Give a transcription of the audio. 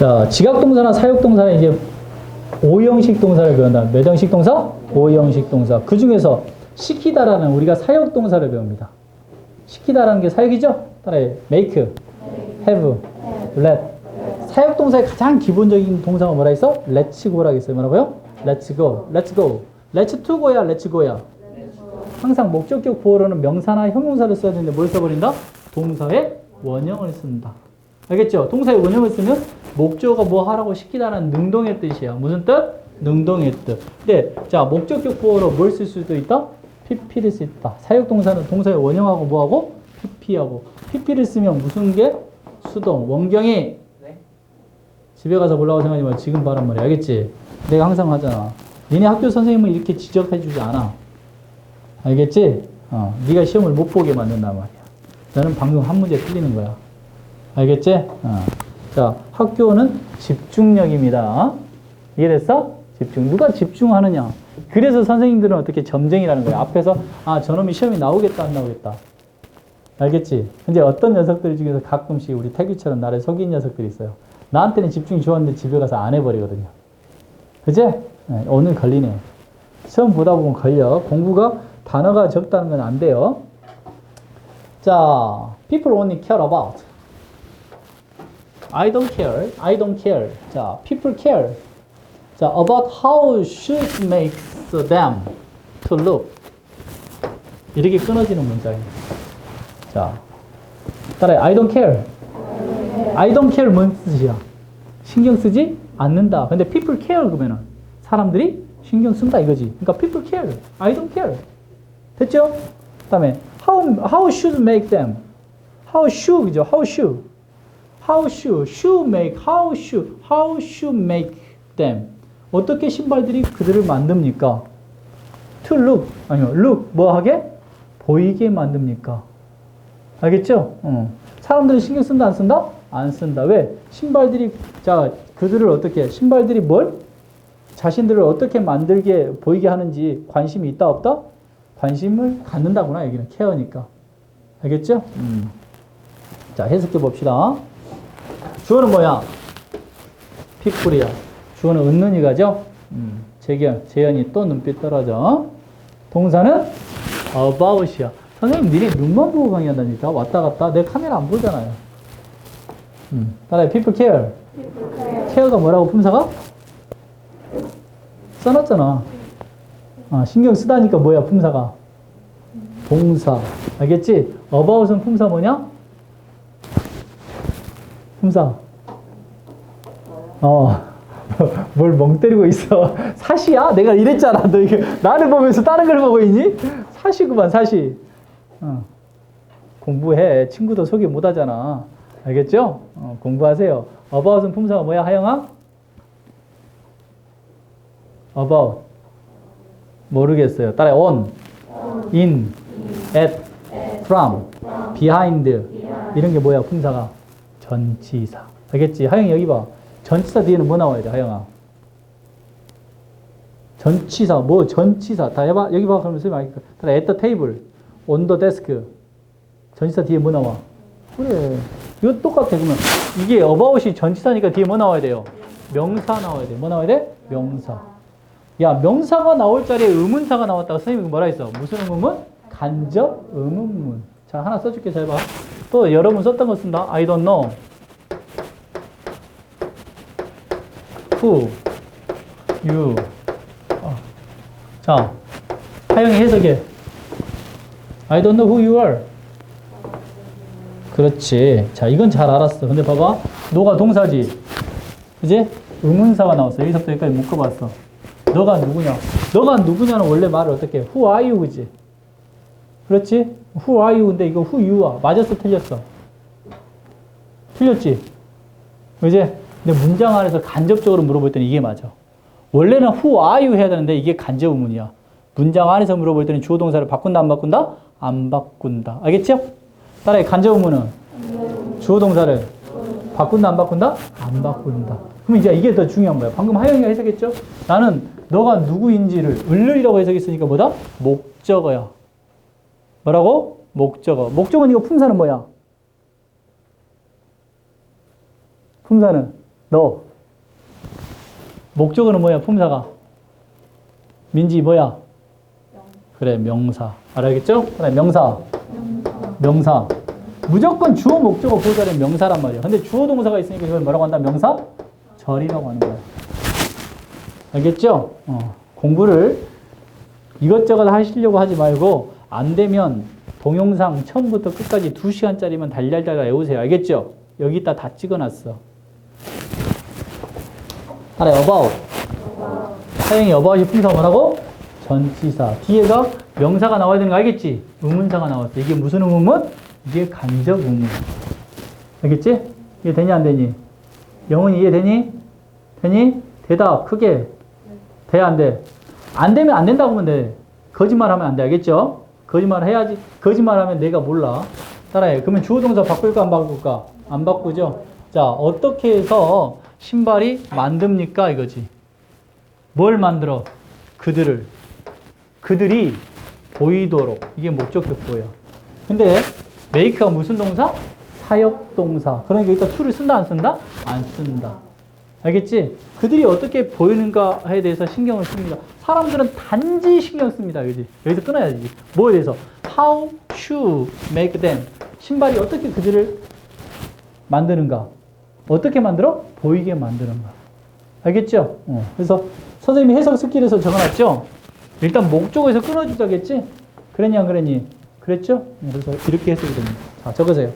자, 지각동사나 사역동사는 이제 오형식 동사를 배운다. 몇 형식 동사? 오형식 동사. 그 중에서 시키다라는 우리가 사역동사를 배웁니다. 시키다라는 게 사역이죠? 따라해. make, have, let. 사역동사의 가장 기본적인 동사가 뭐라 했어? let's go라고 했어요. 뭐라고요? let's go, let's go. let's to go야, let's go야. 항상 목적격 보호로는 명사나 형용사를 써야 되는데 뭘 써버린다? 동사의 원형을 쓴다. 알겠죠? 동사의 원형을 쓰면 목적어가 뭐 하라고 시키다는 능동의 뜻이야. 무슨 뜻? 능동의 뜻. 근데 자 목적격 보호로 뭘 쓸 수도 있다? pp를 쓸수 있다. 사역동사는 동사의 원형하고 뭐하고? pp하고 pp를 쓰면 무슨 게? 수동. 원경이 집에 가서 보려고 생각하지 마. 지금 바란 말이야. 알겠지? 내가 항상 하잖아. 니네 학교 선생님은 이렇게 지적해 주지 않아. 알겠지? 어, 네가 시험을 못 보게 만든단 말이야. 너는 방금 한 문제 틀리는 거야. 알겠지? 어. 자, 학교는 집중력입니다. 이해됐어? 집중. 누가 집중하느냐? 그래서 선생님들은 어떻게 점쟁이라는 거야. 앞에서 아 저놈이 시험이 나오겠다 안 나오겠다. 알겠지? 근데 어떤 녀석들 중에서 가끔씩 우리 태규처럼 나를 속인 녀석들이 있어요. 나한테는 집중이 좋았는데 집에 가서 안 해버리거든요. 그제? 네, 오늘 걸리네. 시험 보다 보면 걸려. 공부가 단어가 적다는 건 안 돼요. 자, people only care about. I don't care. I don't care. 자, people care. 자, about how should make them to look. 이렇게 끊어지는 문장입니다. 자, 따라해. I don't care. I don't care 뭔 뜻이야? 신경 쓰지 않는다. 근데 people care 그러면은 사람들이 신경 쓴다 이거지. 그러니까 people care. I don't care. 됐죠? 그다음에 how how should make them? How should 그죠? How should? How should should make how should how should make them? 어떻게 신발들이 그들을 만듭니까? To look 아니요 look 뭐 하게 보이게 만듭니까? 알겠죠? 어. 사람들이 신경 쓴다 안 쓴다? 안 쓴다. 왜? 신발들이 자 그들을 어떻게 신발들이 뭘 자신들을 어떻게 만들게 보이게 하는지 관심이 있다 없다? 관심을 갖는다구나 여기는 케어니까. 알겠죠? 음. 자 해석해 봅시다. 주어는 뭐야? 픽불이야. 주어는 은는이가죠? 음. 재견, 재현이 또 눈빛 떨어져. 동사는 about이야. 선생님, 니네 눈만 보고 강의한다니까? 왔다 갔다. 내 카메라 안 보잖아요. 음. 따라해, people care. 케어가 뭐라고 품사가? 써놨잖아. 아, 신경 쓰다니까 뭐야, 품사가? 동사. 알겠지? about은 품사 뭐냐? 품사. 어. 뭘 멍 때리고 있어. 사시야? 내가 이랬잖아. 너 이게 나를 보면서 다른 걸 보고 있니? 사시구만, 사시. 어. 공부해. 친구도 소개 못 하잖아. 알겠죠? 어, 공부하세요. about은 품사가 뭐야, 하영아? about. 모르겠어요. 따라 on, in, at, from, behind. 이런 게 뭐야, 품사가? 전치사. 알겠지? 하영이 여기 봐. 전치사 뒤에는 뭐 나와야 돼, 하영아? 전치사, 뭐 전치사. 다 해봐. 여기 봐. 그러면 선생님 알겠다. 따라 at the table, on the desk. 전치사 뒤에 뭐 나와? 그래. 이거 똑같아. 그러면 이게 about이 전치사니까 뒤에 뭐 나와야 돼요? 명사 나와야 돼. 뭐 나와야 돼? 명사. 야, 명사가 나올 자리에 의문사가 나왔다고 선생님이 뭐라 했어? 무슨 의문문? 간접 의문문. 자, 하나 써줄게. 잘 봐. 또 여러분 썼던 거 쓴다. I don't know. Who? You. 어. 자, 하영이 해석해. I don't know who you are. 그렇지. 자, 이건 잘 알았어. 근데 봐봐. 너가 동사지. 이제 의문사가 나왔어. 여기서부터 여기까지 묶어봤어. 너가 누구냐? 너가 누구냐는 원래 말을 어떻게 해? Who are you? 그지? 그렇지? Who are you? 근데 이거 who you야. 맞았어? 틀렸어? 틀렸지? 그지? 근데 문장 안에서 간접적으로 물어볼 때는 이게 맞아. 원래는 who are you 해야 되는데 이게 간접 의문이야. 문장 안에서 물어볼 때는 주어 동사를 바꾼다 안 바꾼다? 안 바꾼다. 알겠죠? 따라해 간접 의문은 주어 동사를 바꾼다 안 바꾼다? 안 바꾼다. 그럼 이제 이게 더 중요한 거야. 방금 하영이가 해석했죠? 나는 너가 누구인지를 을르이라고 해석했으니까 뭐다? 목적어야. 뭐라고? 목적어. 목적어는 이거 품사는 뭐야? 품사는 너. 목적어는 뭐야? 품사가. 민지 뭐야? 그래, 명사. 알아야겠죠? 그래, 명사. 명사. 무조건 주어, 목적어, 보살의 명사란 말이야. 근데 주어 동사가 있으니까 이걸 뭐라고 한다? 명사? 절이라고 하는 거야. 알겠죠? 어, 공부를 이것저것 하시려고 하지 말고 안 되면 동영상 처음부터 끝까지 2시간짜리만 달달달 외우세요. 알겠죠? 여기다 다 찍어놨어. 하나 about. 사용이 about이 품사 뭐라고? 전치사. 뒤에가 명사가 나와야 되는 거 알겠지? 의문사가 나왔어. 이게 무슨 의문문? 이게 간접 의문. 알겠지? 이해 되니 안 되니? 영훈이 이해되니? 되니? 대답 크게. 돼 안 돼? 안 되면 안 된다고 하면 돼. 거짓말 하면 안 돼. 알겠죠? 거짓말 해야지. 거짓말하면 내가 몰라. 따라해. 그러면 주어 동사 바꿀까 안 바꿀까? 안 바꾸죠. 자, 어떻게 해서 신발이 만듭니까 이거지. 뭘 만들어? 그들을. 그들이 보이도록. 이게 목적격보예요. 근데 make가 무슨 동사? 사역 동사. 그러니까 이따 to를 쓴다 안 쓴다? 안 쓴다. 알겠지? 그들이 어떻게 보이는가에 대해서 신경을 씁니다. 사람들은 단지 신경 씁니다. 그지? 여기서 끊어야지. 뭐에 대해서? How to make them. 신발이 어떻게 그들을 만드는가? 어떻게 만들어? 보이게 만드는가. 알겠죠? 어. 그래서 선생님이 해석 스킬에서 적어놨죠? 일단 목적어에서 끊어주자겠지? 그랬냐, 안 그랬니? 그랬죠? 어, 그래서 이렇게 해석이 됩니다. 자, 적으세요.